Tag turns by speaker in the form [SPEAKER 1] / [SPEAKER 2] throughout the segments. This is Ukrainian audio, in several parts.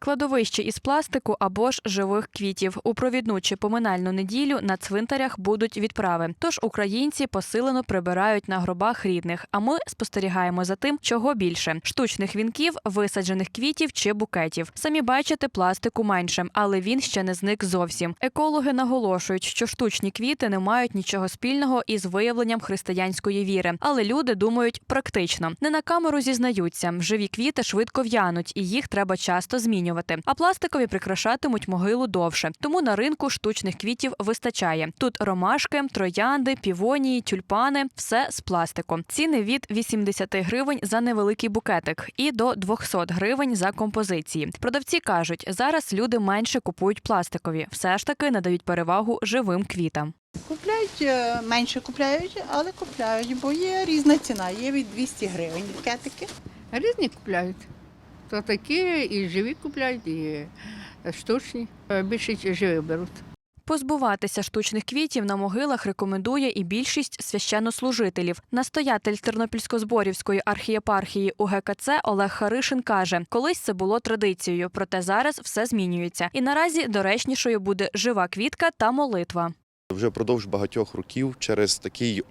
[SPEAKER 1] Кладовище із пластику або ж живих квітів у провідну чи поминальну неділю на цвинтарях будуть відправи. Тож українці посилено прибирають на гробах рідних. А ми спостерігаємо за тим, чого більше штучних вінків, висаджених квітів чи букетів. Самі бачите, пластику менше, але він ще не зник зовсім. Екологи наголошують, що штучні квіти не мають нічого спільного із виявленням християнської віри. Але люди думають практично. Не на камеру зізнаються. Живі квіти швидко в'януть, і їх треба часто змінювати. А пластикові прикрашатимуть могилу довше. Тому на ринку штучних квітів вистачає. Тут ромашки, троянди, півонії, тюльпани все з пластику. Ціни від 80 гривень за невеликий букетик і до 200 гривень за композиції. Продавці кажуть, зараз люди менше купують пластикові, все ж таки надають перевагу живим квітам.
[SPEAKER 2] Купляють е, менше купляють, але купляють, бо є різна ціна. Є від 200 гривень букетики.
[SPEAKER 3] Різні купляють. То такі і живі купляють, і штучні. Е, Більше живі беруть.
[SPEAKER 1] Позбуватися штучних квітів на могилах рекомендує і більшість священнослужителів. Настоятель Тернопільсько-Зборівської архієпархії УГКЦ Олег Харишин каже, колись це було традицією, проте зараз все змінюється. І наразі доречнішою буде жива квітка та молитва.
[SPEAKER 4] Вже впродовж багатьох років через такий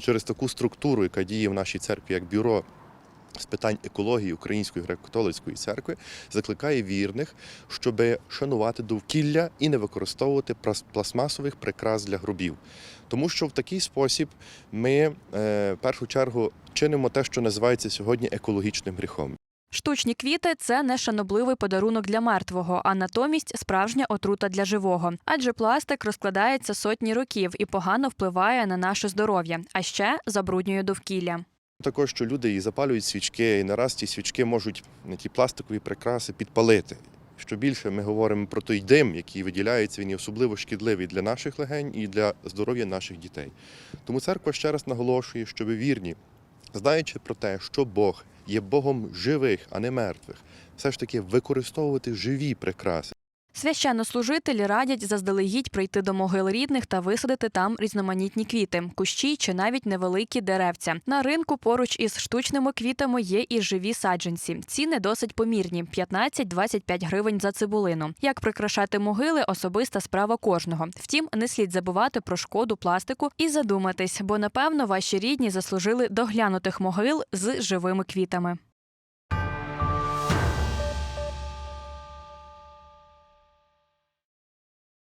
[SPEAKER 4] через таку структуру, яка діє в нашій церкві як бюро з питань екології Української греко-католицької церкви, закликає вірних, щоб шанувати довкілля і не використовувати пластмасових прикрас для гробів. Тому що в такий спосіб ми е, в першу чергу чинимо те, що називається сьогодні екологічним гріхом.
[SPEAKER 1] Штучні квіти це не шанобливий подарунок для мертвого, а натомість справжня отрута для живого. Адже пластик розкладається сотні років і погано впливає на наше здоров'я, а ще забруднює довкілля.
[SPEAKER 4] Також що люди і запалюють свічки, і нараз ці свічки можуть е, ті пластикові прикраси підпалити. Що більше ми говоримо про той дим, який виділяється, він є особливо шкідливий для наших легень і для здоров'я наших дітей. Тому церква ще раз наголошує, щоб вірні, знаючи про те, що Бог є Богом живих, а не мертвих, все ж таки використовувати живі прикраси.
[SPEAKER 1] Священнослужителі радять заздалегідь прийти до могил рідних та висадити там різноманітні квіти, кущі чи навіть невеликі деревця. На ринку поруч із штучними квітами є і живі саджанці. Ціни досить помірні 15-25 гривень за цибулину. Як прикрашати могили особиста справа кожного. Втім, не слід забувати про шкоду пластику і задуматись, бо напевно ваші рідні заслужили доглянутих могил з живими квітами.